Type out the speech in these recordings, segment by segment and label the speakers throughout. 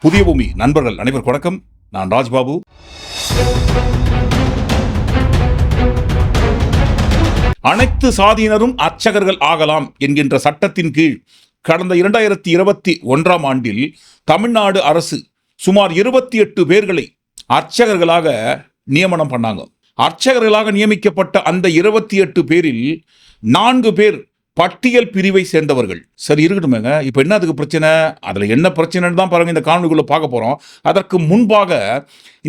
Speaker 1: புதிய பூமி. நண்பர்கள் அனைவருக்கும் வணக்கம். நான் ராஜ்பாபு. அனைத்து சாதியினரும் அர்ச்சகர்கள் ஆகலாம் என்கின்ற சட்டத்தின் கீழ் கடந்த இரண்டாயிரத்தி இருபத்தி ஒன்றாம் ஆண்டில் தமிழ்நாடு அரசு சுமார் இருபத்தி எட்டு பேர்களை அர்ச்சகர்களாக நியமனம் பண்ணாங்க. அர்ச்சகர்களாக நியமிக்கப்பட்ட அந்த இருபத்தி எட்டு பேரில் நான்கு பேர் பட்டியல் பிரிவை சேர்ந்தவர்கள். சரி இருக்கட்டுமேங்க. இப்போ என்ன அதுக்கு பிரச்சனை? அதில் என்ன பிரச்சனைன்னு தான் பாருங்கள் இந்த காணொலிக்குள்ளே பார்க்க போகிறோம் அதற்கு முன்பாக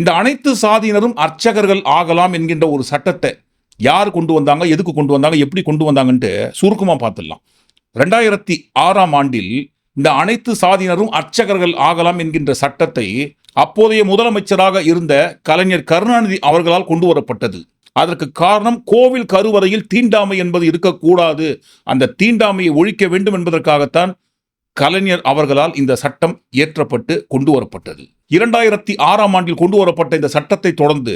Speaker 1: இந்த அனைத்து சாதியினரும் அர்ச்சகர்கள் ஆகலாம் என்கின்ற ஒரு சட்டத்தை யார் கொண்டு வந்தாங்க? எதுக்கு கொண்டு வந்தாங்க? எப்படி கொண்டு வந்தாங்கன்ட்டு சுருக்கமாக பார்த்துடலாம். ரெண்டாயிரத்தி ஆறாம் ஆண்டில் இந்த அனைத்து சாதியினரும் அர்ச்சகர்கள் ஆகலாம் என்கின்ற சட்டத்தை அப்போதைய முதலமைச்சராக இருந்த கலைஞர் கருணாநிதி அவர்களால் கொண்டு வரப்பட்டது. அதற்கு காரணம் கோவில் கருவறையில் தீண்டாமை என்பது இருக்கக்கூடாது. அந்த தீண்டாமையை ஒழிக்க வேண்டும் என்பதற்காகத்தான் கலைஞர் அவர்களால் இந்த சட்டம் இயற்றப்பட்டு கொண்டு வரப்பட்டது. இரண்டாயிரத்தி ஆறாம் ஆண்டில் கொண்டு வரப்பட்ட இந்த சட்டத்தை தொடர்ந்து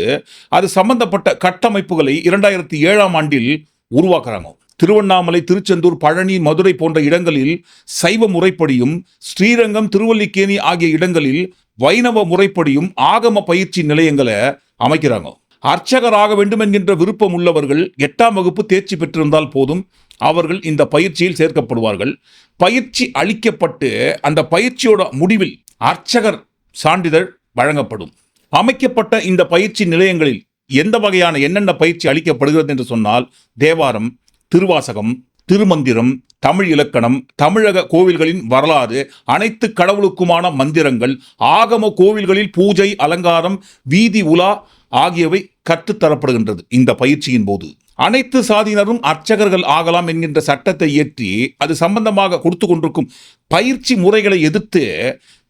Speaker 1: அது சம்பந்தப்பட்ட கட்டமைப்புகளை இரண்டாயிரத்தி ஏழாம் ஆண்டில் உருவாக்குறாங்க. திருவண்ணாமலை திருச்செந்தூர் பழனி மதுரை போன்ற இடங்களில் சைவ முறைப்படியும் ஸ்ரீரங்கம் திருவல்லிக்கேணி ஆகிய இடங்களில் வைணவ முறைப்படியும் ஆகம பயிற்சி நிலையங்களை அமைக்கிறாங்க. அர்ச்சகராக வேண்டும் என்கின்ற விருப்பம் உள்ளவர்கள் எட்டாம் வகுப்பு தேர்ச்சி பெற்றிருந்தால் போதும் அவர்கள் இந்த பயிற்சியில் சேர்க்கப்படுவார்கள். பயிற்சி அளிக்கப்பட்டு அந்த பயிற்சியோட முடிவில் அர்ச்சகர் சான்றிதழ் வழங்கப்படும். அமைக்கப்பட்ட இந்த பயிற்சி நிலையங்களில் எந்த வகையான என்னென்ன பயிற்சி அளிக்கப்படுகிறது என்று சொன்னால் தேவாரம் திருவாசகம் திருமந்திரம் தமிழ் இலக்கணம் தமிழக கோவில்களின் வரலாறு அனைத்து கடவுளுக்குமான மந்திரங்கள் ஆகம கோவில்களில் பூஜை அலங்காரம் வீதி உலா ஆகியவை கற்றுத்தரப்படுகின்றது இந்த பயிற்சியின் போது. அனைத்து சாதியினரும் அர்ச்சகர்கள் ஆகலாம் என்கின்ற சட்டத்தை இயற்றி அது சம்பந்தமாக கொடுத்து கொண்டிருக்கும் பயிற்சி முறைகளை எதிர்த்து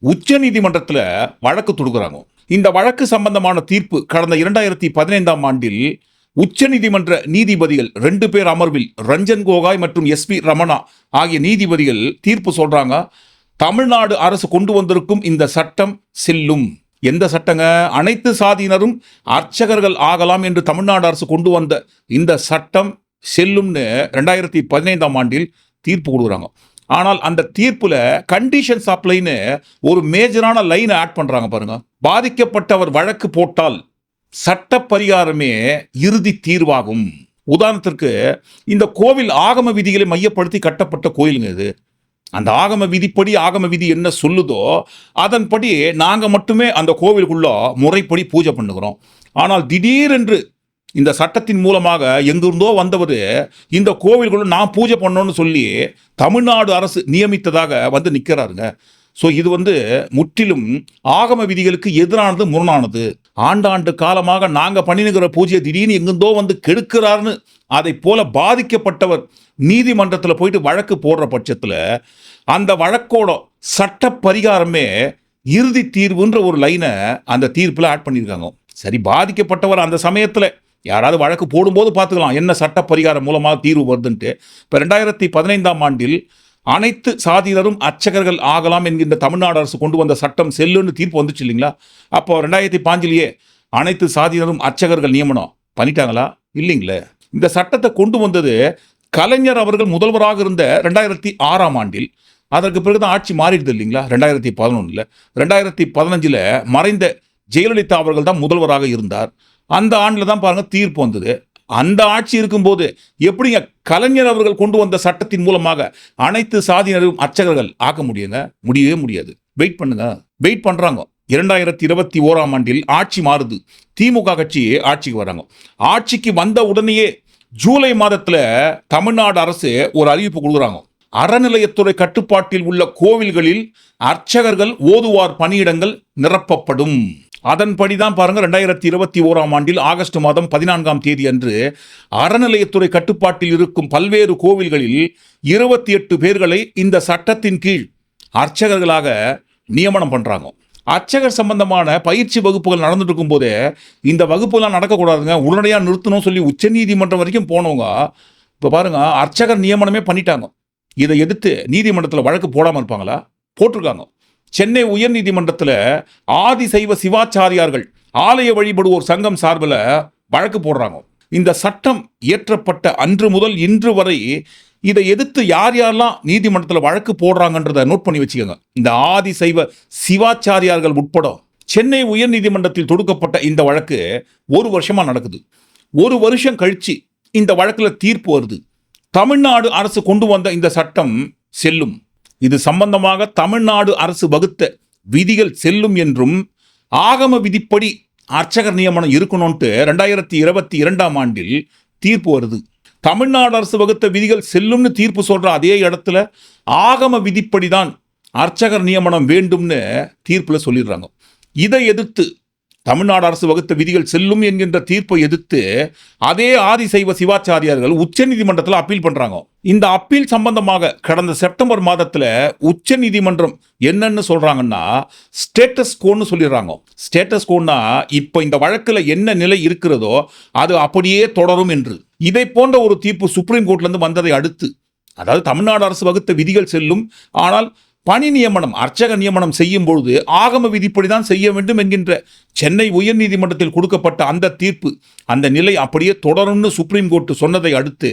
Speaker 1: உச்ச நீதிமன்றத்தில் வழக்கு தொடுக்கிறாங்க. இந்த வழக்கு சம்பந்தமான தீர்ப்பு கடந்த இரண்டாயிரத்தி பதினைந்தாம் ஆண்டில் உச்சநீதிமன்ற நீதிபதிகள் ரெண்டு பேர் அமர்வில் ரஞ்சன் கோகாய் மற்றும் எஸ்பி ரமணா ஆகிய நீதிபதிகள் தீர்ப்பு சொல்றாங்க. தமிழ்நாடு அரசு கொண்டு வந்திருக்கும் இந்த சட்டம் செல்லும். எந்த சட்டங்க? அனைத்து சாதியினரும் அர்ச்சகர்கள் ஆகலாம் என்று தமிழ்நாடு அரசு கொண்டு வந்த இந்த சட்டம் செல்லும்னு ரெண்டாயிரத்தி பதினைந்தாம் ஆண்டில் தீர்ப்பு கொடுக்குறாங்க. ஆனால் அந்த தீர்ப்பில் கண்டிஷன்ஸ் அப்ளைன்னு ஒரு மேஜரான லைனை ஆட் பண்ணுறாங்க பாருங்க. பாதிக்கப்பட்டவர் வழக்கு போட்டால் சட்ட பரிகாரமே இறுதி தீர்வாகும். உதாரணத்திற்கு இந்த கோவில் ஆகம விதிகளை மையப்படுத்தி கட்டப்பட்ட கோயிலுங்க இது. அந்த ஆகம விதிப்படி ஆகம விதி என்ன சொல்லுதோ அதன்படி நாங்கள் மட்டுமே அந்த கோவிலுக்குள்ள முறைப்படி பூஜை பண்ணுகிறோம். ஆனால் திடீரென்று இந்த சட்டத்தின் மூலமாக எங்கிருந்தோ வந்தவர் இந்த கோவிலுக்குள்ள நான் பூஜை பண்ணணும்னு சொல்லி தமிழ்நாடு அரசு நியமித்ததாக வந்து நிற்கிறாருங்க ஸோ இது வந்து முற்றிலும் ஆகம விதிகளுக்கு எதிரானது முரணானது. ஆண்டாண்டு காலமாக நாங்கள் பண்ணினுக்கிற பூஜையை திடீர்னு எங்கெந்தோ வந்து கெடுக்கிறாருன்னு அதை போல பாதிக்கப்பட்டவர் நீதிமன்றத்தில் போயிட்டு வழக்கு போடுற பட்சத்தில் அந்த வழக்கோட சட்ட பரிகாரமே இறுதி தீர்வுன்ற ஒரு லைனை அந்த தீர்ப்பில் ஆட் பண்ணியிருக்காங்க. சரி பாதிக்கப்பட்டவர் அந்த சமயத்தில் யாராவது வழக்கு போடும்போது பார்த்துக்கலாம் என்ன சட்ட பரிகாரம் மூலமாக தீர்வு வருதுன்ட்டு. இப்போ ரெண்டாயிரத்தி பதினைந்தாம் ஆண்டில் அனைத்து சாதியினரும் அர்ச்சகர்கள் ஆகலாம் என்கின்ற தமிழ்நாடு அரசு கொண்டு வந்த சட்டம் செல்லுன்னு தீர்ப்பு வந்துச்சு இல்லைங்களா? அப்போ ரெண்டாயிரத்தி பாஞ்சிலேயே அனைத்து சாதியினரும் அர்ச்சகர்கள் நியமனம் பண்ணிட்டாங்களா? இல்லைங்களே. இந்த சட்டத்தை கொண்டு வந்தது கலைஞர் அவர்கள் முதல்வராக இருந்த ரெண்டாயிரத்தி ஆறாம் ஆண்டில். அதற்கு பிறகுதான் ஆட்சி மாறிடுது இல்லைங்களா? ரெண்டாயிரத்தி பதினொன்றில் ரெண்டாயிரத்தி பதினஞ்சில் மறைந்த ஜெயலலிதா அவர்கள் தான் முதல்வராக இருந்தார். அந்த ஆண்டில் தான் பாருங்கள் தீர்ப்பு வந்தது. அந்த ஆட்சி இருக்கும்போது எப்படிங்க கலைஞர் அவர்கள் கொண்டு வந்த சட்டத்தின் மூலமாக அனைத்து சாதியினரும் அர்ச்சகர்கள் ஆக்க முடியுங்க? முடியவே முடியாது. வெயிட் பண்ணுங்க. வெயிட் பண்ணுறாங்க இரண்டாயிரத்தி இருபத்தி ஓராம் ஆண்டில் ஆட்சி மாறுது. திமுக கட்சி ஆட்சிக்கு வராங்க. ஆட்சிக்கு வந்த உடனேயே ஜூலை மாதத்தில் தமிழ்நாடு அரசு ஒரு அறிவிப்பு கொடுக்குறாங்க. அறநிலையத்துறை கட்டுப்பாட்டில் உள்ள கோவில்களில் அர்ச்சகர்கள் ஓதுவார் பணியிடங்கள் நிரப்பப்படும். அதன்படி தான் பாருங்கள் ரெண்டாயிரத்தி இருபத்தி ஓராம் ஆண்டில் ஆகஸ்ட் மாதம் பதினான்காம் தேதி அன்று அறநிலையத்துறை கட்டுப்பாட்டில் இருக்கும் பல்வேறு கோவில்களில் இருபத்தி எட்டு பேர்களை இந்த சட்டத்தின் கீழ் அர்ச்சகர்களாக நியமனம் பண்ணுறாங்க அர்ச்சகர் சம்பந்தமான பயிற்சி வகுப்புகள் நடந்துட்டு இருக்கும் போதே இந்த வகுப்புலாம் நடக்கக்கூடாதுங்க உடனடியாக நிறுத்தணும் சொல்லி உச்சநீதிமன்றம் வரைக்கும் போனவங்க இப்போ பாருங்கள் அர்ச்சகர் நியமனமே பண்ணிட்டாங்க. இதை எதிர்த்து நீதிமன்றத்தில் வழக்கு போடாமல் இருப்பாங்களா? போட்டிருக்காங்க. சென்னை உயர்நீதிமன்றத்தில் ஆதிசைவ சிவாச்சாரியார்கள் ஆலய வழிபடுவோர் சங்கம் சார்பில் வழக்கு போடுறாங்க. இந்த சட்டம் இயற்றப்பட்ட அன்று முதல் இன்று வரை இதை எதிர்த்து யார் யாரெல்லாம் நீதிமன்றத்தில் வழக்கு போடுறாங்கன்றதை நோட் பண்ணி வச்சுக்கோங்க. இந்த ஆதி சைவ சிவாச்சாரியார்கள் உட்பட சென்னை உயர்நீதிமன்றத்தில் தொடுக்கப்பட்ட இந்த வழக்கு ஒரு வருஷமாக நடக்குது. ஒரு வருஷம் கழிச்சு இந்த வழக்கில் தீர்ப்பு வருது. தமிழ்நாடு அரசு கொண்டு வந்த இந்த சட்டம் செல்லும். இது சம்பந்தமாக தமிழ்நாடு அரசு வகுத்த விதிகள் செல்லும் என்றும் ஆகம விதிப்படி அர்ச்சகர் நியமனம் இருக்கணும்ட்டு ரெண்டாயிரத்தி இருபத்தி இரண்டாம் ஆண்டில் தீர்ப்பு வருது. தமிழ்நாடு அரசு வகுத்த விதிகள் செல்லும்னு தீர்ப்பு சொல்கிற அதே இடத்துல ஆகம விதிப்படி தான் அர்ச்சகர் நியமனம் வேண்டும்னு தீர்ப்பில் சொல்லிடுறாங்க. இதை எதிர்த்து தமிழ்நாடு அரசு வகுத்த விதிகள் செல்லும் என்கின்ற தீர்ப்பை எதிர்த்து அதே ஆதிசைவ சிவாச்சாரியார்கள் உச்சநீதிமன்றத்தில் அப்பீல் பண்ணுறாங்க இந்த அப்பீல் சம்பந்தமாக கடந்த செப்டம்பர் மாதத்தில் உச்சநீதிமன்றம் என்னன்னு சொல்கிறாங்கன்னா ஸ்டேட்டஸ் கோன்னு சொல்லிடுறாங்க. ஸ்டேட்டஸ் கோன்னா இப்போ இந்த வழக்கில் என்ன நிலை இருக்கிறதோ அது அப்படியே தொடரும் என்று. இதை போன்ற ஒரு தீர்ப்பு சுப்ரீம் கோர்ட்லேருந்து வந்ததை அடுத்து அதாவது தமிழ்நாடு அரசு வகுத்த விதிகள் செல்லும் ஆனால் பணி நியமனம் அர்ச்சக நியமனம் செய்யும் பொழுது ஆகம விதிப்படி தான் செய்ய வேண்டும் என்கின்ற சென்னை உயர்நீதிமன்றத்தில் கொடுக்கப்பட்ட அந்த தீர்ப்பு அந்த நிலை அப்படியே தொடரும்னு சுப்ரீம் கோர்ட்டு சொன்னதை அடுத்து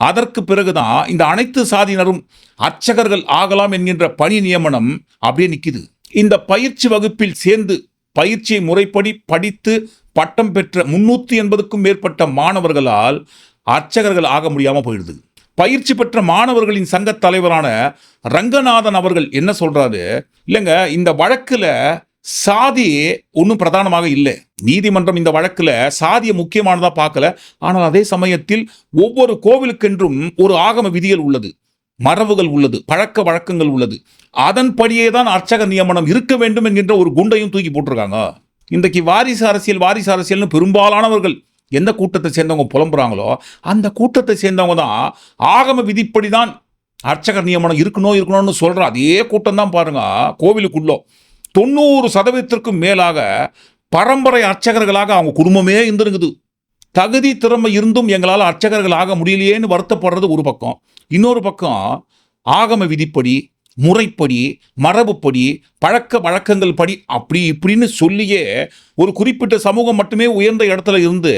Speaker 1: அதற்கு பிறகுதான் இந்த அனைத்து சாதியினரும் அர்ச்சகர்கள் ஆகலாம் என்கின்ற பணி நியமனம் அப்படியே நிற்கிது இந்த பயிற்சி வகுப்பில் சேர்ந்து பயிற்சியை முறைப்படி படித்து பட்டம் பெற்ற முன்னூற்றி எண்பதுக்கும் மேற்பட்ட மாணவர்களால் அர்ச்சகர்கள் ஆக முடியாமல் போயிடுது. பயிற்சி பெற்ற மாணவர்களின் சங்க தலைவரான ரங்கநாதன் அவர்கள் என்ன சொல்றாரு? இல்லைங்க இந்த வழக்குல சாதி ஒன்றும் பிரதானமாக இல்லை. நீதிமன்றம் இந்த வழக்கில் சாதியை முக்கியமானதாக பார்க்கல. ஆனால் அதே சமயத்தில் ஒவ்வொரு கோவிலுக்கென்றும் ஒரு ஆகம விதிகள் உள்ளது. மரபுகள் உள்ளது. பழக்க வழக்கங்கள் உள்ளது. அதன்படியே தான் அர்ச்சக நியமனம் இருக்க வேண்டும் என்கின்ற ஒரு குண்டையும் தூக்கி போட்டிருக்காங்க. இன்றைக்கு வாரிசு அரசியல் வாரிசு அரசியல்னு பெரும்பாலானவர்கள் எந்த கூட்டத்தை சேர்ந்தவங்க புலம்புறாங்களோ அந்த கூட்டத்தை சேர்ந்தவங்க தான் ஆகம விதிப்படி தான் அர்ச்சகர் நியமனம் இருக்கணும் இருக்கணும்னு சொல்கிற அதே கூட்டம் தான் பாருங்க கோவிலுக்குள்ளோ. தொண்ணூறு சதவீதத்திற்கும் மேலாக பரம்பரை அர்ச்சகர்களாக அவங்க குடும்பமே இருந்திருக்குது. தகுதி திறமை இருந்தும் எங்களால் அர்ச்சகர்கள் ஆக முடியலையேன்னு வருத்தப்படுறது ஒரு பக்கம். இன்னொரு பக்கம் ஆகம விதிப்படி முறைப்படி மரபுப்படி பழக்க வழக்கங்கள் படி அப்படி இப்படின்னு சொல்லியே ஒரு குறிப்பிட்ட சமூகம் மட்டுமே உயர்ந்த இடத்துல இருந்து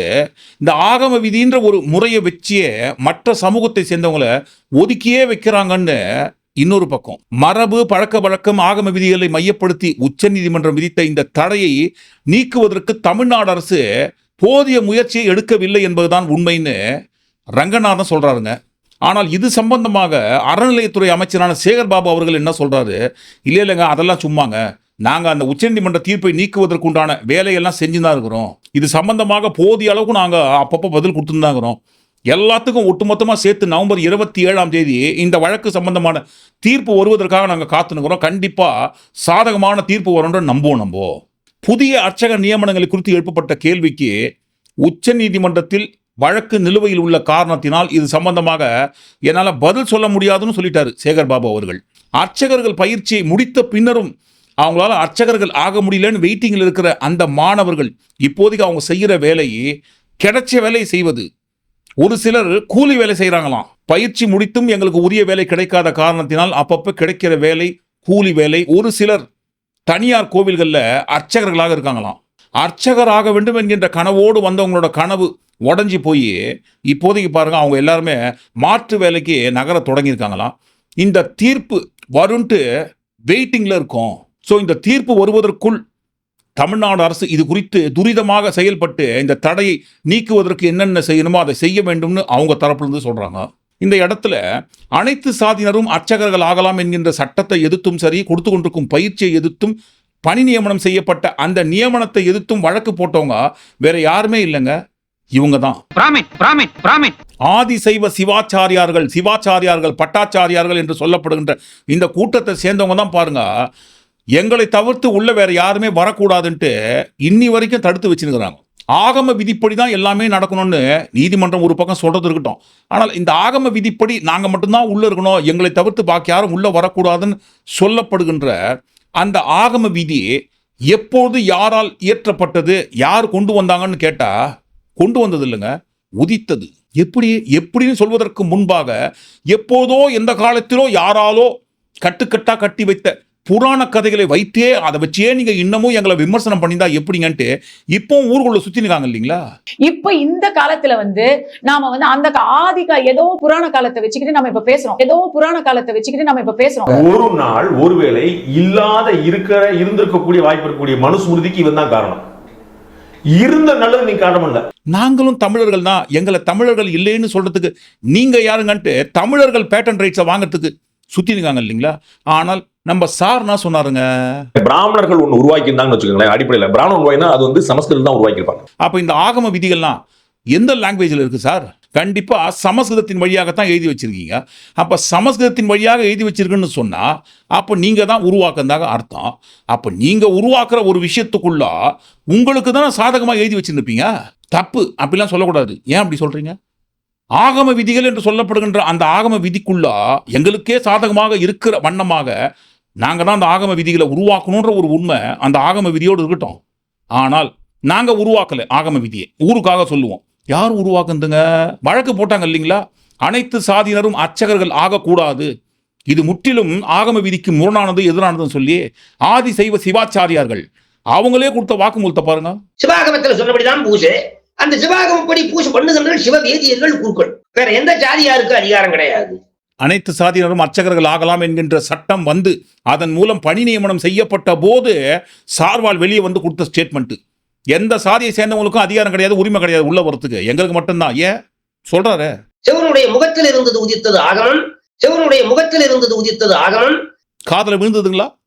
Speaker 1: இந்த ஆகம விதின்ற ஒரு முறையை வச்சே மற்ற சமூகத்தை சேர்ந்தவங்கள ஒதுக்கியே வைக்கிறாங்கன்னு இன்னொரு பக்கம். மரபு பழக்க வழக்கம் ஆகம விதிகளை மையப்படுத்தி உச்சநீதிமன்றம் விதித்த இந்த தடையை நீக்குவதற்கு தமிழ்நாடு அரசு போதிய முயற்சியை எடுக்கவில்லை என்பதுதான் உண்மைன்னு ரங்கநாதன் சொல்கிறாருங்க ஆனால் இது சம்பந்தமாக அறநிலையத்துறை அமைச்சரான சேகர் பாபு அவர்கள் என்ன சொல்கிறாரு இல்லை இல்லைங்க அதெல்லாம் சும்மாங்க. நாங்கள் அந்த உச்சநீதிமன்ற தீர்ப்பை நீக்குவதற்குண்டான வேலையெல்லாம் செஞ்சு தான் இருக்கிறோம். இது சம்பந்தமாக போதிய அளவுக்கு நாங்கள் அப்பப்போ பதில் கொடுத்துன்னு தான் இருக்கிறோம். எல்லாத்துக்கும் ஒட்டுமொத்தமாக சேர்த்து நவம்பர் இருபத்தி ஏழாம் தேதி இந்த வழக்கு சம்பந்தமான தீர்ப்பு வருவதற்காக நாங்கள் காத்துனுக்கிறோம் கண்டிப்பாக சாதகமான தீர்ப்பு வரும்னு நம்புவோம் நம்போ புதிய அர்ச்சக நியமனங்களை குறித்து எழுப்பப்பட்ட கேள்விக்கு உச்ச நீதிமன்றத்தில் வழக்கு நிலுவையில் உள்ள காரணத்தினால் இது சம்பந்தமாக என்னால் பதில் சொல்ல முடியாதுன்னு சொல்லிட்டாரு சேகர் பாபு அவர்கள். அர்ச்சகர்கள் பயிற்சியை முடித்த பின்னரும் அவங்களால அர்ச்சகர்கள் ஆக முடியலன்னு வெயிட்டிங்கில் இருக்கிற அந்த மாணவர்கள் இப்போதைக்கு அவங்க செய்கிற வேலையை கிடைச்ச வேலையை செய்வது. ஒரு சிலர் கூலி வேலை செய்கிறாங்களாம் பயிற்சி முடித்தும் எங்களுக்கு உரிய வேலை கிடைக்காத காரணத்தினால் அப்பப்போ கிடைக்கிற வேலை கூலி வேலை. ஒரு சிலர் தனியார் கோவில்களில் அர்ச்சகர்களாக இருக்காங்களாம். அர்ச்சகர் ஆக வேண்டும் என்கின்ற கனவோடு வந்தவங்களோட கனவு உடஞ்சி போய் இப்போதைக்கு பாருங்கள் அவங்க எல்லாருமே மாற்று வேலைக்கு நகர தொடங்கியிருக்காங்களாம். இந்த தீர்ப்பு வரும்ட்டு வெயிட்டிங்கில் இருக்கும். ஸோ இந்த தீர்ப்பு வருவதற்குள் தமிழ்நாடு அரசு இது குறித்து துரிதமாக செயல்பட்டு இந்த தடையை நீக்குவதற்கு என்னென்ன செய்யணுமோ அதை செய்ய வேண்டும்னு அவங்க தரப்புலேருந்து சொல்கிறாங்க இந்த இடத்துல அனைத்து சாதியினரும் அர்ச்சகர்கள் ஆகலாம் என்கின்ற சட்டத்தை எதிர்த்தும் சரி கொடுத்து கொண்டிருக்கும் பயிற்சியை எதிர்த்தும் பணி நியமனம் செய்யப்பட்ட அந்த நியமனத்தை எதிர்த்தும் வழக்கு போட்டவங்க வேற யாருமே இல்லைங்க. இவங்க தான் ஆதிசைவ சிவாச்சாரியார்கள் சிவாச்சாரியார்கள் பட்டாச்சாரியார்கள் என்று சொல்லப்படுகின்ற இந்த கூட்டத்தை சேர்ந்தவங்க தான் பாருங்க. எங்களை தவிர்த்து உள்ள வேற யாருமே வரக்கூடாதுன்ட்டு இன்னி வரைக்கும் தடுத்து வச்சிருக்கிறாங்க. ஆகம விதிப்படி தான் எல்லாமே நடக்கணும்னு நீதிமன்றம் ஒரு பக்கம் சொல்றது இருக்கட்டும். ஆனால் இந்த ஆகம விதிப்படி நாங்கள் மட்டும்தான் உள்ள இருக்கணும் எங்களை தவிர்த்து பாக்கி யாரும் உள்ள வரக்கூடாதுன்னு சொல்லப்படுகின்ற அந்த ஆகம விதி எப்போது யாரால் இயற்றப்பட்டது யார் கொண்டு வந்தாங்கன்னு கேட்டா கொண்டு வந்தது இல்லைங்க உதித்தது. எப்படி எப்படின்னு சொல்வதற்கு முன்பாக எப்போதோ எந்த காலத்திலோ யாராலோ கட்டுக்கட்டா கட்டி வைத்த புராண கதைகளை வைத்தே அதை வச்சே நீங்க இன்னமும் எங்களை விமர்சனம் பண்ணியிருந்தா எப்படிங்கன்ட்டு இப்போ ஊருக்குள்ள சுத்தி இருக்காங்க இல்லைங்களா?
Speaker 2: இப்ப இந்த காலத்துல வந்து நாம வந்து அந்த கா- ஆதி கா ஏதோ புராண காலத்தை வச்சுக்கிட்டு நம்ம இப்ப பேசுறோம். ஏதோ புராண காலத்தை வச்சுக்கிட்டு நம்ம இப்ப பேசுறோம்.
Speaker 3: ஒரு நாள் ஒருவேளை இல்லாத இருக்கிற இருந்திருக்கக்கூடிய வாய்ப்பு இருக்கக்கூடிய மனுஸ்மிருதிக்கு இவன் தான் காரணம். இருந்த நல்லது நீ இல்ல
Speaker 1: நாங்களும் தமிழர்கள் தான். எங்களை தமிழர்கள் இல்லைன்னு சொல்றதுக்கு நீங்க யாருங்கன்ட்டு தமிழர்கள் பேட்டன் ரைட்ஸை வாங்குறதுக்கு சுத்தி இருக்காங்க இல்லைங்களா? ஆனால் நம்ம சார்னா சொன்னாருங்க?
Speaker 3: பிராமணர்கள் ஒண்ணு உருவாக்கியிருந்தாங்கன்னு வச்சுக்கோங்களேன் அடிப்படையில். பிராமணன் உருவாக்கினா அது வந்து சமஸ்கிருதம் தான் உருவாக்கியிருப்பாங்க.
Speaker 1: அப்ப இந்த ஆகம விதிகள்லாம் எந்த லாங்குவேஜில் இருக்கு சார் கண்டிப்பாக சமஸ்கிருதத்தின் வழியாகத்தான் எழுதி வச்சுருக்கீங்க. அப்போ சமஸ்கிருதத்தின் வழியாக எழுதி வச்சிருக்குன்னு சொன்னால் அப்போ நீங்கள் தான் உருவாக்குறதாக அர்த்தம். அப்போ நீங்கள் உருவாக்குற ஒரு விஷயத்துக்குள்ள உங்களுக்கு தானே சாதகமாக எழுதி வச்சுருப்பீங்க தப்பு. அப்படிலாம் சொல்லக்கூடாது. ஏன் அப்படி சொல்கிறீங்க ஆகம விதிகள் என்று சொல்லப்படுகின்ற அந்த ஆகம விதிக்குள்ளே எங்களுக்கே சாதகமாக இருக்கிற வண்ணமாக நாங்கள் தான் அந்த ஆகம விதிகளை உருவாக்கணுன்ற ஒரு உண்மை அந்த ஆகம விதியோடு இருக்கட்டும். ஆனால் நாங்கள் உருவாக்கலை ஆகம விதியை. ஊருக்காக சொல்லுவோம். யார் உருவாக்குதுங்க வழக்கு போட்டாங்க இல்லைங்களா? அனைத்து சாதியினரும் அர்ச்சகர்கள் ஆகக்கூடாது. இது முற்றிலும் ஆகம விதிக்கு முரணானது எதிரானதுன்னு சொல்லி ஆதி சைவ சிவாச்சாரியார்கள் அவங்களே கொடுத்த வாக்குமூலத்தை பாருங்க.
Speaker 4: சிவாகமத்துல சொன்னபடிதான் பூஜை அந்த சிவாகமப்படி பூஜை பண்ணுகின்ற சிவ வேதியர்கள் குருக்கள். வேற எந்த ஜாதியாருக்கு அதிகாரம் கிடையாது.
Speaker 1: அனைத்து சாதியினரும் அர்ச்சகர்கள் ஆகலாம் என்கின்ற சட்டம் வந்து அதன் மூலம் பணி நியமனம் செய்யப்பட்ட போது சார்வால் வெளியே வந்து கொடுத்த ஸ்டேட்மெண்ட் எந்த சாதியை சேர்ந்தவங்களுக்கும் அதிகாரம் கிடையாது உரிமை கிடையாது உள்ள வரத்துக்கு எங்களுக்கு மட்டும்தான். ஏன்? சொல்றாரு.
Speaker 4: சிவனுடைய முகத்தில் இருந்தது உதித்தது ஆகமம். சிவனுடைய முகத்தில் இருந்தது உதித்தது ஆகமம்.
Speaker 1: காதுல விழுந்ததுங்களா?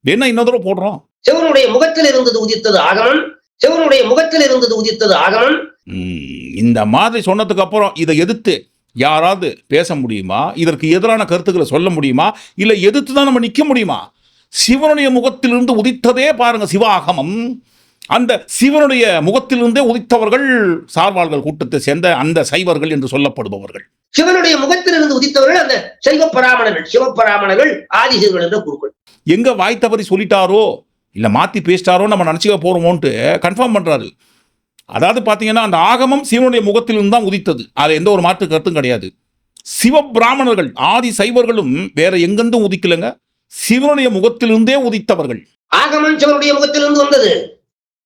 Speaker 1: என்ன இன்னொரு தடவை போடுறோம்?
Speaker 4: சிவனுடைய முகத்தில் இருந்தது உதித்தது ஆகமம். சிவனுடைய முகத்தில் இருந்தது உதித்தது ஆகமம்.
Speaker 1: ம், இந்த மாதிரி சொன்னதுக்கு அப்புறம் இதை எதிர்த்து யாராவது பேச முடியுமா? இதற்கு எதிரான கருத்துக்களை சொல்ல முடியுமா? இல்லை எதிர்த்து தான் நம்ம நிற்க முடியுமா? சிவனுடைய முகத்திலிருந்து உதித்ததே பாருங்க சிவாகமம். அந்த சிவனுடைய முகத்திலிருந்தே உதித்தவர்கள் சார்வாள்கள் கூட்டத்தை சேர்ந்த அந்த சைவர்கள் என்று சொல்லப்படுபவர்கள்.
Speaker 4: சிவனுடைய முகத்தில் இருந்து உதித்தவர்கள் அந்த சைவ பராமணர்கள் சிவபராமணர்கள் ஆதிசிவர்கள் என்ற குருக்கள்.
Speaker 1: எங்க வாய் தவறி சொல்லிட்டாரோ இல்லை மாத்தி பேசிட்டாரோ நம்ம நினச்சிக்க போறோமோன்ட்டு கன்ஃபார்ம் பண்றாரு. அதாவது பார்த்தீங்கன்னா அந்த ஆகமம் சிவனுடைய முகத்திலிருந்து தான் உதித்தது. அது எந்த ஒரு மாற்று கருத்தும் கிடையாது. சிவ பிராமணர்கள் ஆதி சைவர்களும் வேற எங்கெந்தும் உதிக்கலைங்க. சிவனுடைய முகத்திலிருந்தே உதித்தவர்கள்.
Speaker 4: ஆகமம் சிவனுடைய முகத்திலிருந்து வந்தது.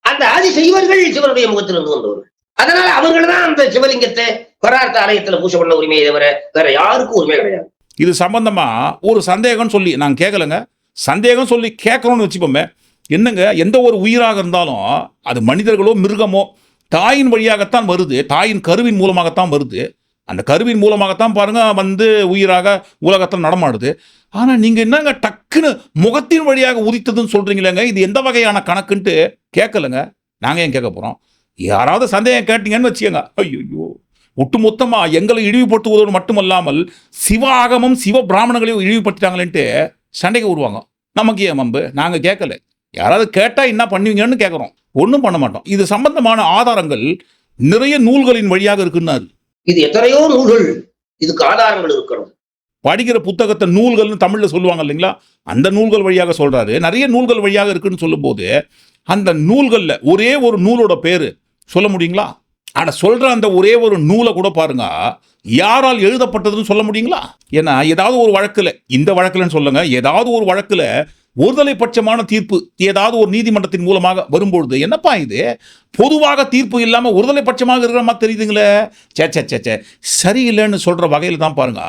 Speaker 4: அந்த ஆதி செய்வர்கள் சிவனுடைய முகத்திலிருந்து வந்தவர்கள். அதனால அவர்கள் தான் அந்த சிவலிங்கத்தை பரார்த்த ஆலயத்துல பூஜை பண்ண உரிமையை தவிர வேற யாருக்கும் உரிமை கிடையாது.
Speaker 1: இது சம்பந்தமா ஒரு சந்தேகம் சொல்லி நான் கேட்கலங்க சந்தேகம் சொல்லி கேட்கணும்னு வச்சுப்போமே. என்னங்க எந்த ஒரு உயிராக இருந்தாலும் அது மனிதர்களோ மிருகமோ தாயின் வழியாகத்தான் வருது தாயின் கருவின் மூலமாகத்தான் வருது. அந்த கருவின் மூலமாகத்தான் பாருங்க வந்து உயிராக உலகத்தில் நடமாடுது. ஆனால் நீங்கள் என்னங்க டக்குன்னு முகத்தின் வழியாக உதித்ததுன்னு சொல்கிறீங்களேங்க இது எந்த வகையான கணக்குன்ட்டு கேட்கலங்க. நாங்க ஏன் கேட்க போறோம்? யாராவது சந்தேகம் கேட்டீங்கன்னு வச்சுக்கோங்க. ஐயோ ஒட்டுமொத்தமா எங்களை இழிவுபடுத்துவதோடு மட்டுமல்லாமல் சிவ ஆகமம் சிவ பிராமணங்களையும் இழிவுபடுத்திட்டாங்களேன்ட்டு சண்டைக்கு வருவாங்க. நமக்கு ஏன் மம்பு நாங்க கேட்கல. யாராவது கேட்டா என்ன பண்ணுவீங்கன்னு கேட்குறோம். ஒன்றும் பண்ண மாட்டோம். இது சம்பந்தமான ஆதாரங்கள் நிறைய நூல்களின் வழியாக இருக்குன்னாரு.
Speaker 4: இது எத்தனையோ நூல்கள். இதுக்கு ஆதாரங்கள் இருக்கிறது
Speaker 1: படிக்கிற புத்தகத்தை நூல்கள்னு தமிழ்ல சொல்லுவாங்க இல்லைங்களா? அந்த நூல்கள் வழியாக சொல்றாரு. நிறைய நூல்கள் வழியாக இருக்குன்னு சொல்லும்போது அந்த நூல்களில் ஒரே ஒரு நூலோட பேர். சொல்ல முடியுங்களா? ஆனால் சொல்கிற அந்த ஒரே ஒரு நூலை கூட பாருங்க. யாரால் எழுதப்பட்டதுன்னு சொல்ல முடியுங்களா? ஏன்னா ஏதாவது ஒரு வழக்கில் இந்த வழக்கில்னு சொல்லுங்க ஏதாவது ஒரு வழக்கில் ஒருதலை பட்சமான தீர்ப்பு ஏதாவது ஒரு நீதிமன்றத்தின் மூலமாக வரும்பொழுது என்னப்பா இது? பொதுவாக தீர்ப்பு இல்லாமல் ஒருதலை பட்சமாக இருக்கிற மாதிரி தெரியுதுங்களே. சே சே சே சே சரியில்லைன்னு சொல்கிற வகையில் தான் பாருங்க.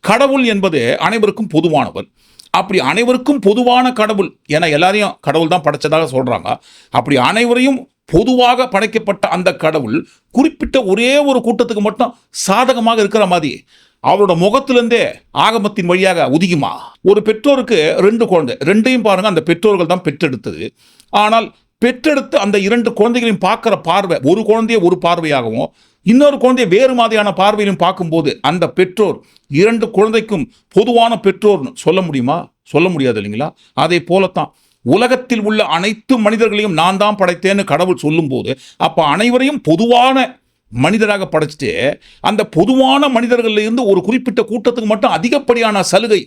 Speaker 1: கடவுள் என்பது அனைவருக்கும் பொதுவானவர். அப்படி அனைவருக்கும் பொதுவான கடவுள். ஏன்னா எல்லாரையும் கடவுள் தான் படைச்சதாக சொல்றாங்க. அப்படி அனைவரையும் பொதுவாக படைக்கப்பட்ட அந்த கடவுள் குறிப்பிட்ட ஒரே ஒரு கூட்டத்துக்கு மட்டும் சாதகமாக இருக்கிற மாதிரி அவரோட முகத்திலேருந்தே ஆகமத்தின் வழியாக உதிக்குமா? ஒரு பெற்றோருக்கு ரெண்டு குழந்தை. ரெண்டையும் பாருங்க அந்த பெற்றோர்கள் தான் பெற்றெடுத்தது. ஆனால் பெற்றெடுத்து அந்த இரண்டு குழந்தைகளையும் பார்க்குற பார்வை ஒரு குழந்தைய ஒரு பார்வையாகவும் இன்னொரு குழந்தையை வேறு மாதிரியான பார்வையிலும் பார்க்கும்போது அந்த பெற்றோர் இரண்டு குழந்தைக்கும் பொதுவான பெற்றோர்னு சொல்ல முடியுமா? சொல்ல முடியாது இல்லைங்களா? அதே போலத்தான் உலகத்தில் உள்ள அனைத்து மனிதர்களையும் நான் தான் படைத்தேன்னு கடவுள் சொல்லும்போது அப்போ அனைவரையும் பொதுவான மனிதராக படைச்சிட்டு அந்த பொதுவான மனிதர்கள்ல இருந்து ஒரு குறிப்பிட்ட கூட்டத்துக்கு மட்டும் அதிகப்படியான சலுகை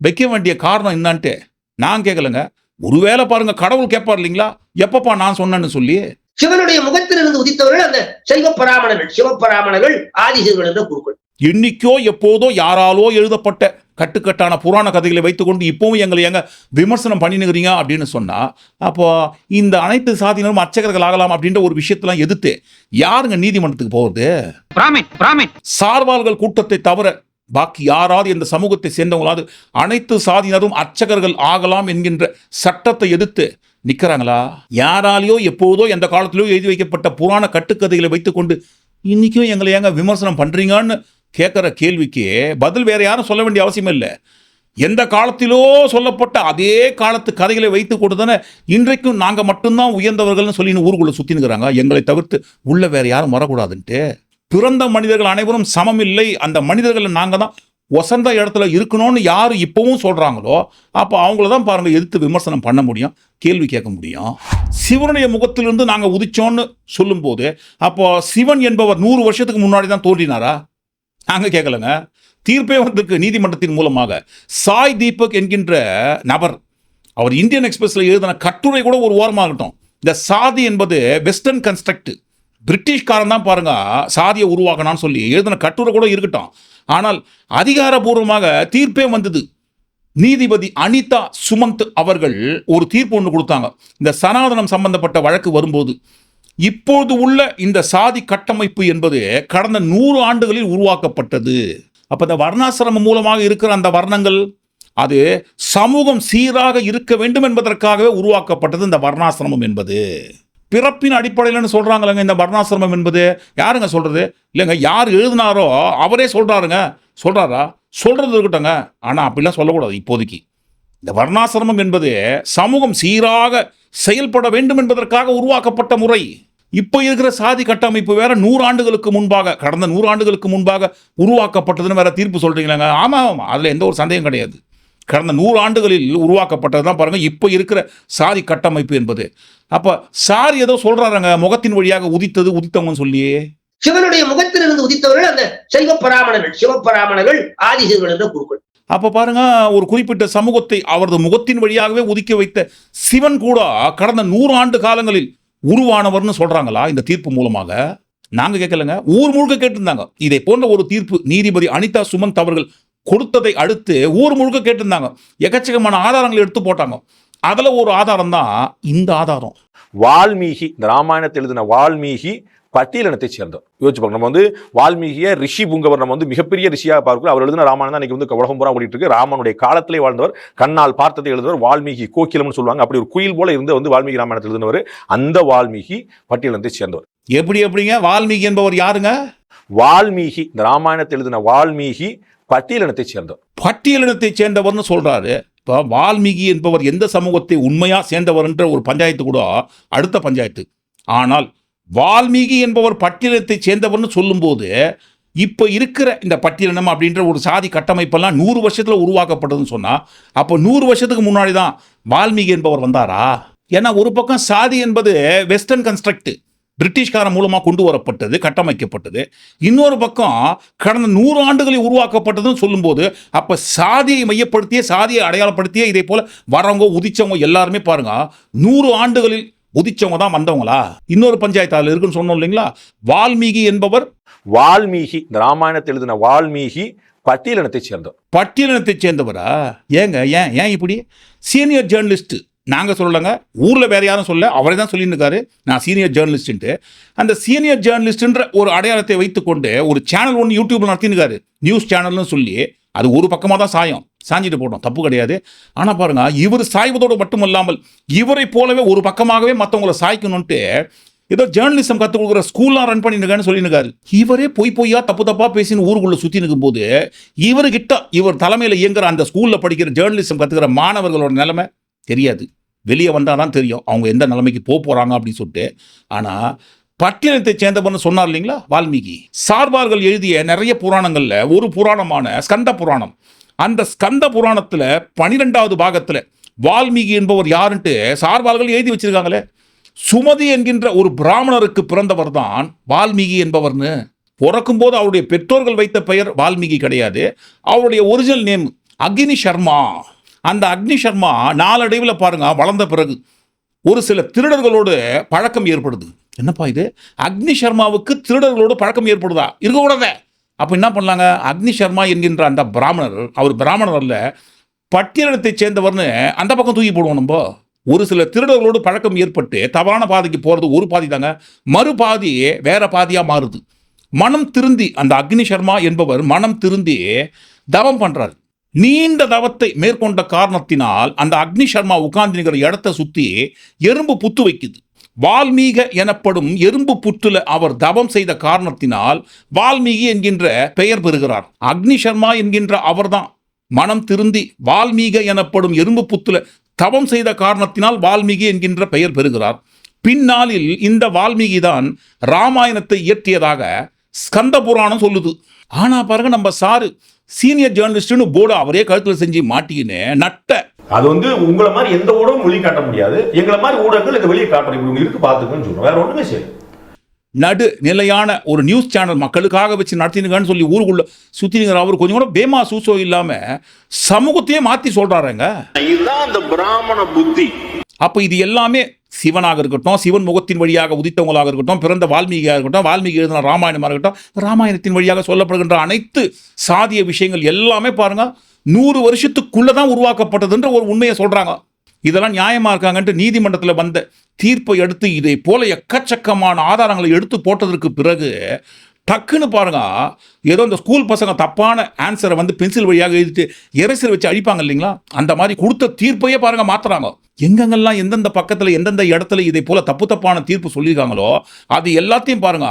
Speaker 1: வைக்க வேண்டிய காரணம் என்னான்ட்டு நான் கேட்கலங்க ஒருவேளை பாருங்க கடவுள் கேட்பார் இல்லைங்களா? எப்பப்பா நான் சொன்னேன்னு சொல்லி?
Speaker 4: சிவனுடைய முகத்தில் இருந்து உதித்தவர்கள் அந்த சைவ பராமணர்கள் சிவபராமணர்கள் ஆதிசிவர்கள் என்ற குருக்கள்.
Speaker 1: என்னைக்கோ எப்போதோ யாராலோ எழுதப்பட்ட கட்டுக்கட்டான புராண கதைகளை வைத்துக்கொண்டு இப்போவும் எங்களை எங்க விமர்சனம் பண்ணினுக்கிறீங்க அப்படின்னு சொன்னா அப்போ இந்த அனைத்து சாதியினரும் அர்ச்சகர்கள் ஆகலாம் அப்படின்ற ஒரு விஷயத்தெல்லாம் எதிர்த்து யாருங்க நீதிமன்றத்துக்கு போகிறது சார்பாள்கள் கூட்டத்தை தவிர பாக்கி யாராவது இந்த சமூகத்தை சேர்ந்தவங்களாவது அனைத்து சாதியினரும் அர்ச்சகர்கள் ஆகலாம் என்கின்ற சட்டத்தை எதிர்த்து நிற்கிறாங்களா யாராலேயோ எப்போதோ எந்த காலத்திலோ எழுதி வைக்கப்பட்ட புராண கட்டுக்கதைகளை வைத்துக்கொண்டு இன்றைக்கும் எங்களை ஏங்க விமர்சனம் பண்ணுறீங்கன்னு கேட்குற கேள்விக்கு பதில் வேறு யாரும் சொல்ல வேண்டிய அவசியம் இல்லை. எந்த காலத்திலோ சொல்லப்பட்ட அதே காலத்து கதைகளை வைத்து கொண்டு தானே இன்றைக்கும் நாங்கள் மட்டும்தான் உயர்ந்தவர்கள்னு சொல்லி ஊருக்குள்ளே சுற்றினுக்கிறாங்க எங்களை தவிர்த்து உள்ளே வேறு யாரும் வரக்கூடாதுன்ட்டு. பிறந்த மனிதர்கள் அனைவரும் சமமில்லை. அந்த மனிதர்களை நாங்கள் தான் ஒசந்த இடத்துல இருக்கணும்னு யார் இப்போவும் சொல்கிறாங்களோ அப்போ அவங்கள தான் பாருங்கள் எதிர்த்து விமர்சனம் பண்ண முடியும் கேள்வி கேட்க முடியும். சிவனுடைய முகத்திலிருந்து நாங்கள் உதிச்சோன்னு சொல்லும்போது அப்போ சிவன் என்பவர் நூறு வருஷத்துக்கு முன்னாடி தான் தோன்றினாரா? நாங்கள் கேட்கலங்க. தீர்ப்பே வந்திருக்கு நீதிமன்றத்தின் மூலமாக. சாய் தீபக் என்கின்ற நபர் அவர் இந்தியன் எக்ஸ்பிரஸில் எழுதின கட்டுரை கூட ஒரு ஓரமாகட்டும் இந்த சாதி என்பது வெஸ்டர்ன் கன்ஸ்ட்ரக்ட். பிரிட்டிஷ்காரன் தான் பாருங்க சாதியை உருவாக்கணும்னு சொல்லி எழுதின கட்டுரை கூட இருக்கட்டும். ஆனால் அதிகாரபூர்வமாக தீர்ப்பே வந்தது. நீதிபதி அனிதா சுமந்த் அவர்கள் ஒரு தீர்ப்பு ஒன்று கொடுத்தாங்க. இந்த சனாதனம் சம்பந்தப்பட்ட வழக்கு வரும்போது. இப்போது உள்ள இந்த சாதி கட்டமைப்பு என்பது கடந்த நூறு ஆண்டுகளில் உருவாக்கப்பட்டது. அப்போ இந்த வர்ணாசிரமம் மூலமாக இருக்கிற அந்த வர்ணங்கள் அது சமூகம் சீராக இருக்க வேண்டும் என்பதற்காகவே உருவாக்கப்பட்டது இந்த வர்ணாசிரமம் என்பது. பிறப்பின் அடிப்படையில்னு சொல்கிறாங்களங்க இந்த வர்ணாசிரமம் என்பது. யாருங்க சொல்கிறது இல்லைங்க யார் எழுதினாரோ அவரே சொல்கிறாருங்க சொல்கிறாரா சொல்கிறது இருக்கட்டங்க ஆனால் அப்படிலாம் சொல்லக்கூடாது இப்போதைக்கு. இந்த வர்ணாசிரமம் என்பது சமூகம் சீராக செயல்பட வேண்டும் என்பதற்காக உருவாக்கப்பட்ட முறை. இப்போ இருக்கிற சாதி கட்டமைப்பு வேற நூறு ஆண்டுகளுக்கு முன்பாக கடந்த நூறு ஆண்டுகளுக்கு முன்பாக உருவாக்கப்பட்டதுன்னு வேற தீர்ப்பு சொல்கிறீங்களாங்க ஆமாம் ஆமாம். அதில் எந்த ஒரு சந்தேகம் கிடையாது. கடந்த நூறு ஆண்டுகளில் உருவாக்கப்பட்டது தான் பாருங்க. இப்போ இருக்கிற சாதி கட்டமைப்பு என்பது. அப்ப சார் ஏதோ சொல்றாருங்க முகத்தின் வழியாக உதித்தது உதித்தவங்கன்னு சொல்லியே.
Speaker 4: சிவனுடைய முகத்திலிருந்து உதித்தவர்கள் அந்த சைவப்பராமணர்கள் சிவப்பராமணர்கள் ஆதிசிவர்கள் என்ற குருக்கள்
Speaker 1: அப்ப பாருங்க ஒரு குறிப்பிட்ட சமூகத்தை அவரது முகத்தின் வழியாகவே ஒதுக்கி வைத்த சிவன் கூட கடந்த நூறு ஆண்டு காலங்களில் உருவானவர்னு சொல்றாங்களா? இந்த தீர்ப்பு மூலமாக. நாங்க கேட்கலங்க ஊர் முழுக்க கேட்டிருந்தாங்க. இதை போன்ற ஒரு தீர்ப்பு நீதிபதி அனிதா சுமந்த் அவர்கள் கொடுத்ததை அடுத்து ஊர் முழுக்க கேட்டிருந்தாங்க. எக்கச்சக்கமான ஆதாரங்களை எடுத்து போட்டாங்க. அதுல ஒரு ஆதாரம் தான் இந்த ஆதாரம்.
Speaker 5: வால்மீகி இந்த ராமாயணத்தை எழுதின வால்மீகி பட்டியலினத்தை சேர்ந்தவர். யோசிச்சு பார்க்கணும் நம்ம வந்து வால்மீகிய ரிஷி புங்கவர் நம்ம வந்து மிகப்பெரிய ரிஷியாக பார்க்கிறோம் அவர் எழுதின ராமாயணம் தான் வந்து உலகம் பூரா ஓடிட்டு இருக்கு. ராமனுடைய காலத்திலே வாழ்ந்தவர் கண்ணால் பார்த்ததை எழுதுவர் வால்மீகி கோக்கிலம்னு சொல்லுவாங்க. அப்படி ஒரு குயில் போல இருந்து வந்து வால்மீகி ராமாயணத்தை எழுதினவர். அந்த வால்மீகி பட்டியலினத்தை சேர்ந்தவர்.
Speaker 1: எப்படி எப்படிங்க? வால்மீகி என்பவர் யாருங்க?
Speaker 5: வால்மீகி இந்த ராமாயணத்தை எழுதின வால்மீகி பட்டியலினத்தை சேர்ந்தவர்.
Speaker 1: பட்டியலினத்தை சேர்ந்தவர்னு சொல்றாரு. இப்போ வால்மீகி என்பவர் எந்த சமூகத்தை உண்மையாக சேர்ந்தவர் என்ற ஒரு பஞ்சாயத்து கூட அடுத்த பஞ்சாயத்து. ஆனால் வால்மீகி என்பவர் பட்டியலினத்தை சேர்ந்தவர்னு சொல்லும்போது இப்போ இருக்கிற இந்த பட்டியலினம் அப்படின்ற ஒரு சாதி கட்டமைப்பெல்லாம் நூறு வருஷத்தில் உருவாக்கப்பட்டதுன்னு சொன்னால் அப்போ நூறு வருஷத்துக்கு முன்னாடி தான் வால்மீகி என்பவர் வந்தாரா? ஏன்னா ஒரு பக்கம் சாதி என்பது வெஸ்டர்ன் கன்ஸ்ட்ரக்ட் பிரிட்டிஷ்காரன் மூலமா கொண்டு வரப்பட்டது கட்டமைக்கப்பட்டது. இன்னொரு பக்கம் கடந்த நூறு ஆண்டுகளில் உருவாக்கப்பட்டதுன்னு சொல்லும்போது அப்ப சாதியை மையப்படுத்திய சாதியை அடையாளப்படுத்திய இதே போல வரவங்க உதிச்சவங்க எல்லாருமே பாருங்க நூறு ஆண்டுகளில் உதிச்சவங்க தான் வந்தவங்களா? இன்னொரு பஞ்சாயத்து அதுல இருக்குன்னு சொன்னோம் இல்லைங்களா? வால்மீகி என்பவர்
Speaker 5: வால்மீகி இந்த ராமாயணத்தை எழுதின வால்மீகி பட்டியலினத்தை சேர்ந்தவர்.
Speaker 1: பட்டியலினத்தை சேர்ந்தவரா? ஏங்க ஏன் ஏன் இப்படி? சீனியர் ஜேர்னலிஸ்ட் நாங்கள் சொல்லலைங்க ஊரில் வேறு யாரும் சொல்ல அவரே தான் சொல்லியிருக்காரு நான் சீனியர் ஜேர்னலிஸ்ட்டுன்ட்டு அந்த சீனியர் ஜேர்னலிஸ்ட்டுன்ற ஒரு அடையாளத்தை வைத்துக்கொண்டு ஒரு சேனல் ஒன்று யூடியூப்பில் நடத்தினுக்காரு நியூஸ் சேனல்னு சொல்லி அது ஒரு பக்கமாக தான் சாயம். சாஞ்சிட்டு போட்டோம் தப்பு கிடையாது. ஆனால் பாருங்கள் இவர் சாய்வதோடு மட்டுமல்லாமல் இவரை போலவே ஒரு பக்கமாகவே மற்றவங்களை சாய்க்கணுன்ட்டு ஏதோ ஜேர்னலிசம் கற்றுக் கொடுக்குற ஸ்கூல்லாம் ரன் பண்ணிருக்கான்னு சொல்லியிருக்காரு இவரே பொய் பொய்யா தப்பு தப்பாக பேசின்னு ஊருக்குள்ளே சுற்றி நிற்கும் போது இவர்கிட்ட இவர் தலைமையில் இயங்குற அந்த ஸ்கூலில் படிக்கிற ஜேர்னலிசம் கற்றுக்கிற மாணவர்களோட நிலைமை தெரியாது. வெளியே வந்தால் தான் தெரியும். அவங்க எந்த நிலைமைக்கு போக போகிறாங்க அப்படின்னு சொல்லிட்டு. ஆனால் பட்டினத்தை சேர்ந்தவர்னு சொன்னார் இல்லைங்களா வால்மீகி? சார்பார்கள் எழுதிய நிறைய புராணங்களில் ஒரு புராணமான ஸ்கந்த புராணம். அந்த ஸ்கந்த புராணத்தில் பனிரெண்டாவது பாகத்தில் வால்மீகி என்பவர் யாருன்ட்டு சார்பார்கள் எழுதி வச்சிருக்காங்களே. சுமதி என்கின்ற ஒரு பிராமணருக்கு பிறந்தவர் தான் வால்மீகி என்பவர்னு. பிறக்கும்போது அவருடைய பெற்றோர்கள் வைத்த பெயர் வால்மீகி கிடையாது. அவருடைய ஒரிஜினல் நேம் அக்னி சர்மா. அந்த அக்னி சர்மா நாளடைவில் பாருங்க வளர்ந்த பிறகு ஒரு சில திருடர்களோடு பழக்கம் ஏற்படுது. என்னப்பா இது? அக்னி சர்மாவுக்கு திருடர்களோடு பழக்கம் ஏற்படுதா? இருக்கக்கூடாதே அப்போ என்ன பண்ணலாங்க? அக்னி சர்மா என்கின்ற அந்த பிராமணர் அவர் பிராமணர் அல்ல பட்டியலத்தைச் சேர்ந்தவர்னு அந்த பக்கம் தூக்கி போடுவோம் நம்ம. ஒரு சில திருடர்களோடு பழக்கம் ஏற்பட்டு தவறான பாதைக்கு போகிறது ஒரு பாதி தாங்க. மறு பாதி வேற பாதியாக மாறுது. மனம் திருந்தி அந்த அக்னி சர்மா என்பவர் மனம் திருந்தி தவம் பண்ணுறாரு நீண்ட தவத்தை மேற்கொண்ட காரணத்தினால் அந்த அக்னி சர்மா உட்கார்ந்துங்கிற இடத்த சுத்தி எறும்பு புத்து வைக்குது. வால்மீக எனப்படும் எறும்பு புற்றுல அவர் தவம் செய்த காரணத்தினால் வால்மீகி என்கின்ற பெயர் பெறுகிறார். அக்னி சர்மா என்கின்ற அவர்தான். மனம் திருந்தி வால்மீக எனப்படும் எறும்பு புத்துல தவம் செய்த காரணத்தினால் வால்மீகி என்கின்ற பெயர் பெறுகிறார். பின்னாளில் இந்த வால்மீகி தான் ராமாயணத்தை இயற்றியதாக ஸ்கந்த புராணம் சொல்லுது. ஆனா பாருங்க நம்ம சாரு சீனியர் ஜேர்னலிஸ்ட்னு போர்டு அவரே கழுத்துல செஞ்சு மாட்டிக்கின்னு நட்ட.
Speaker 3: அது வந்து உங்களை மாதிரி எந்த ஊடகம் வெளியே காட்ட முடியாது. எங்களை மாதிரி ஊடகங்கள் இதை வெளியே காட்டுறோம் இப்படி இருக்கு பாத்துக்கன்னு சொல்றோம். வேற ஒண்ணுமே சரி
Speaker 1: நடு நிலையான ஒரு நியூஸ் சேனல் மக்களுக்காக வச்சு நடத்தினுங்கன்னு சொல்லி ஊருக்குள்ள சுத்தினுங்கிற அவர் கொஞ்சம் கூட பேமா சூசோ இல்லாம சமூகத்தையே மாத்தி சொல்றாருங்க.
Speaker 6: இதுதான் அந்த பிராமண புத்தி.
Speaker 1: அப்போ இது எல்லாமே சிவனாக இருக்கட்டும் சிவன் முகத்தின் வழியாக உதித்தவங்களாக இருக்கட்டும் பிறந்த வால்மீகியாக இருக்கட்டும் வால்மீகி எழுதின ராமாயணமாக இருக்கட்டும் ராமாயணத்தின் வழியாக சொல்லப்படுகின்ற அனைத்து சாதிய விஷயங்கள் எல்லாமே பாருங்க நூறு வருஷத்துக்குள்ளே தான் உருவாக்கப்பட்டதுன்ற ஒரு உண்மையை சொல்றாங்க. இதெல்லாம் நியாயமா இருக்காங்கன்ட்டு நீதிமன்றத்தில் வந்த தீர்ப்பை எடுத்து இதை போல எக்கச்சக்கமான ஆதாரங்களை எடுத்து போட்டதற்கு பிறகு டக்குன்னு பாருங்க. ஏதோ இந்த ஸ்கூல் பசங்க தப்பான ஆன்சரை வந்து பென்சில் வழியாக எழுதிட்டு எரேசர் வச்சு அழிப்பாங்க இல்லைங்களா? அந்த மாதிரி கொடுத்த தீர்ப்பையே பாருங்க மாத்துறாங்க. எங்கெங்கெல்லாம் எந்தெந்த பக்கத்தில் எந்தெந்த இடத்துல இதை போல தப்பு தப்பான தீர்ப்பு சொல்லியிருக்காங்களோ அது எல்லாத்தையும் பாருங்க.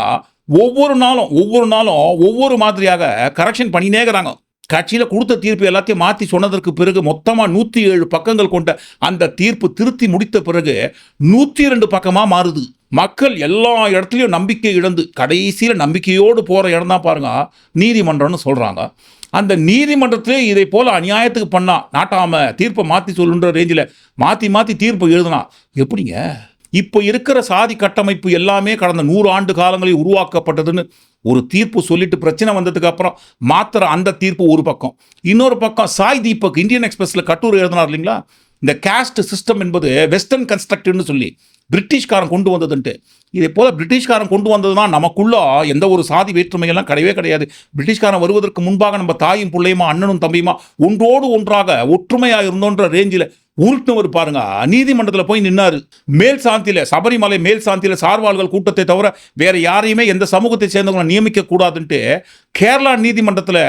Speaker 1: ஒவ்வொரு நாளும் ஒவ்வொரு நாளும் ஒவ்வொரு மாதிரியாக கரெக்ஷன் பண்ணினேங்கிறாங்க இருக்கிறாங்க. கட்சியில் கொடுத்த தீர்ப்பு எல்லாத்தையும் மாற்றி சொன்னதற்கு பிறகு மொத்தமாக நூற்றி ஏழு பக்கங்கள் கொண்ட அந்த தீர்ப்பு திருத்தி முடித்த பிறகு நூற்றி ரெண்டு பக்கமாக மாறுது. மக்கள் எல்லா இடத்துலையும் நம்பிக்கை இழந்து கடைசியில் நம்பிக்கையோடு போகிற இடம் தான் பாருங்க நீதிமன்றம்னு சொல்கிறாங்க அந்த நீதிமன்றத்திலே இதை போல் அநியாயத்துக்கு பண்ணா நாட்டாம தீர்ப்பை மாற்றி சொல்லுன்ற ரேஞ்சில் மாற்றி மாற்றி தீர்ப்பு எழுதுனா எப்படிங்க? இப்போ இருக்கிற சாதி கட்டமைப்பு எல்லாமே கடந்த நூறு ஆண்டு காலங்களில் உருவாக்கப்பட்டதுன்னு ஒரு தீர்ப்பு சொல்லிட்டு பிரச்சனை வந்ததுக்கு அப்புறம் மாத்திர அந்த தீர்ப்பு ஒரு பக்கம். இன்னொரு பக்கம் சாய் தீபக் இந்தியன் எக்ஸ்பிரஸில் கட்டுரை எழுதினார் இல்லைங்களா? இந்த caste சிஸ்டம் என்பது வெஸ்டர்ன் கன்ஸ்ட்ரக்டிவ்னு சொல்லி பிரிட்டிஷ்காரன் கொண்டு வந்ததுன்ட்டு. இதே போல் பிரிட்டிஷ்காரன் கொண்டு வந்ததுன்னா நமக்குள்ள எந்த ஒரு சாதி வேற்றுமையெல்லாம் கிடையவே கிடையாது. பிரிட்டிஷ்காரன் வருவதற்கு முன்பாக நம்ம தாயும் பிள்ளையுமா அண்ணனும் தம்பியுமா ஒன்றோடு ஒன்றாக ஒற்றுமையாக இருந்தோன்ற ரேஞ்சில் உருட்டுனவர் பாருங்க. நீதிமன்றத்தில் போய் நின்னாரு. மேல் சாந்தியில சபரிமலை மேல் சாந்தியில சார்வாள்கள் கூட்டத்தை தவிர வேற யாரையுமே எந்த சமூகத்தை சேர்ந்தவங்களை நியமிக்க கூடாதுன்ட்டு கேரளா நீதிமன்றத்தில்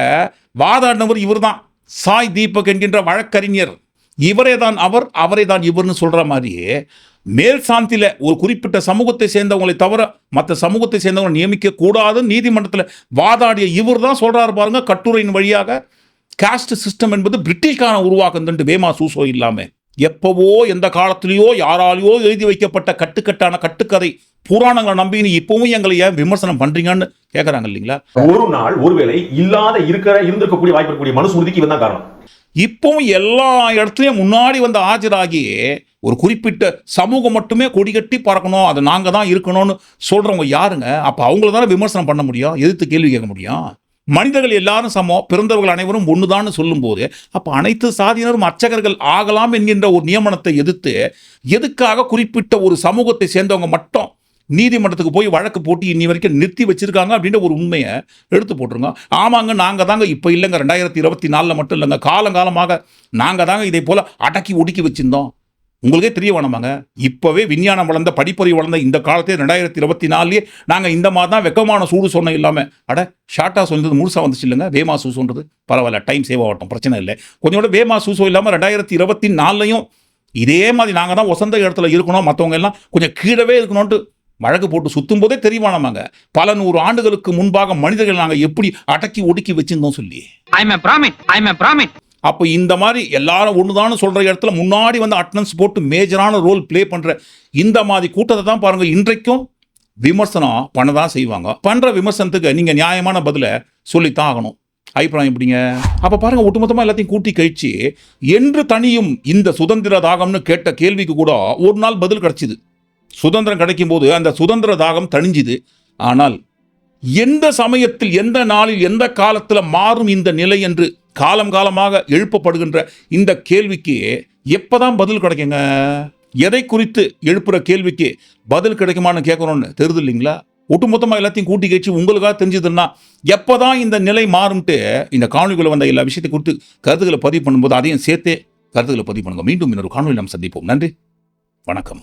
Speaker 1: வாதாடினவர் இவர் தான் சாய் தீபக் என்கின்ற வழக்கறிஞர். இவரே தான் அவர் அவரே தான் இவர்னு சொல்ற மாதிரியே மேல் சாந்தியில ஒரு குறிப்பிட்ட சமூகத்தை சேர்ந்தவங்களை தவிர மற்ற சமூகத்தை சேர்ந்தவங்களை நியமிக்க கூடாதுன்னு நீதிமன்றத்தில் வாதாடிய இவர் தான் சொல்றாரு பாருங்க கட்டுரையின் வழியாக. காஸ்ட் சிஸ்டம் என்பது பிரிட்டிஷ்காரன் உருவாக்குதுன்ட்டு வேமா சூசோ இல்லாம எப்பவோ எந்த காலத்திலேயோ யாராலேயோ எழுதி வைக்கப்பட்ட கட்டுக்கட்டான கட்டுக்கதை புராணங்களை நம்பின்னு இப்பவும் எங்களை ஏன் விமர்சனம் பண்றீங்கன்னு கேட்கறாங்க இல்லைங்களா?
Speaker 3: ஒரு நாள் ஒருவேளை இல்லாத இருக்கிற இருந்திருக்கக்கூடிய வாய்ப்பு இருக்கக்கூடிய மனுஸ்மிருதிக்கு இவன் தான் காரணம்.
Speaker 1: இப்பவும் எல்லா இடத்துலையும் முன்னாடி வந்து ஆஜராகி ஒரு குறிப்பிட்ட சமூகம் மட்டுமே கொடிகட்டி பறக்கணும் அது நாங்க தான் இருக்கணும்னு சொல்றவங்க யாருங்க? அப்ப அவங்கள தானே விமர்சனம் பண்ண முடியும்? எதிர்த்து கேள்வி கேட்க முடியும்? மனிதர்கள் எல்லாரும் சமம் பிறந்தவர்கள் அனைவரும் ஒன்றுதான்னு சொல்லும்போது அப்போ அனைத்து சாதியினரும் அர்ச்சகர்கள் ஆகலாம் என்கின்ற ஒரு நியமனத்தை எதிர்த்து எதுக்காக குறிப்பிட்ட ஒரு சமூகத்தை சேர்ந்தவங்க மட்டும் நீதிமன்றத்துக்கு போய் வழக்கு போட்டு இன்னி வரைக்கும் நிறுத்தி வச்சிருக்காங்க அப்படின்ற ஒரு உண்மையை எடுத்து போட்டுருங்க. ஆமாங்க நாங்கள் தாங்க இப்போ இல்லைங்க. ரெண்டாயிரத்தி இருபத்தி நாலில் மட்டும் இல்லைங்க. காலங்காலமாக நாங்கள் தாங்க இதே போல் அடக்கி ஒடுக்கி வச்சிருந்தோம். உங்களுக்கே தெரிய வேணாமாங்க இப்போவே விஞ்ஞானம் வளர்ந்த படிப்பறிவு வளர்ந்த இந்த காலத்தே ரெண்டாயிரத்தி இருபத்தி நாலுலேயே நாங்கள் இந்த மாதிரி தான் வெக்கமான சூடு சொன்ன இல்லாமல் அட ஷார்ட்டாக சொன்னது முழுசாக வந்துச்சு இல்லைங்க. வேமா சூசோன்றது பரவாயில்ல டைம் சேவ் ஆகட்டும் பிரச்சனை இல்லை. கொஞ்சம் கூட வேமா சூசோ இல்லாமல் ரெண்டாயிரத்தி இருபத்தி நாலுலையும் இதே மாதிரி நாங்கள் தான் வசந்த இடத்துல இருக்கணும். மற்றவங்க எல்லாம் கொஞ்சம் கீழவே இருக்கணும்ன்ட்டு வழக்கு போட்டு சுற்றும் போதே தெரியுமானமாங்க பல நூறு ஆண்டுகளுக்கு முன்பாக மனிதர்கள் நாங்கள் எப்படி அடக்கி ஒடுக்கி வச்சிருந்தோம் சொல்லி அப்போ இந்த மாதிரி எல்லாரும் ஒன்றுதானு சொல்கிற இடத்துல முன்னாடி வந்து அட்டனன்ஸ் போட்டு மேஜரான ரோல் ப்ளே பண்ணுற இந்த மாதிரி கூட்டத்தை தான் பாருங்கள் இன்றைக்கும் விமர்சனம் பண்ண தான் செய்வாங்க. பண்ணுற விமர்சனத்துக்கு நீங்கள் நியாயமான பதிலை சொல்லித்தான் ஆகணும். அபிப்பிராயம் எப்படிங்க? அப்போ பாருங்கள் ஒட்டுமொத்தமாக எல்லாத்தையும் கூட்டி கழிச்சு என்று தனியும் இந்த சுதந்திர தாகம்னு கேட்ட கேள்விக்கு கூட ஒரு நாள் பதில் கிடச்சிது. சுதந்திரம் கிடைக்கும் போது அந்த சுதந்திர தாகம் தணிஞ்சுது. ஆனால் எந்த சமயத்தில் எந்த நாளில் எந்த காலத்தில் மாறும் இந்த நிலை என்று காலம் காலமாக எழுப்பப்படுகின்ற இந்த கேள்விக்கு எப்போதான் பதில் கிடைக்குங்க? எதை குறித்து எழுப்புற கேள்விக்கு பதில் கிடைக்குமான்னு கேட்குறோன்னு தெரியுது இல்லைங்களா ஒட்டுமொத்தமாக எல்லாத்தையும் கூட்டி கழிச்சு உங்களுக்காக தெரிஞ்சதுன்னா எப்போதான் இந்த நிலை மாறும்ட்டு இந்த காணொலிக்குள்ள வந்த எல்லா விஷயத்தை குறித்து கருத்துக்களை பதிவு பண்ணும்போது அதையும் சேர்த்தே கருத்துக்களை பதிவு பண்ணுங்க. மீண்டும் இன்னொரு காணொலி நாம் சந்திப்போம். நன்றி. வணக்கம்.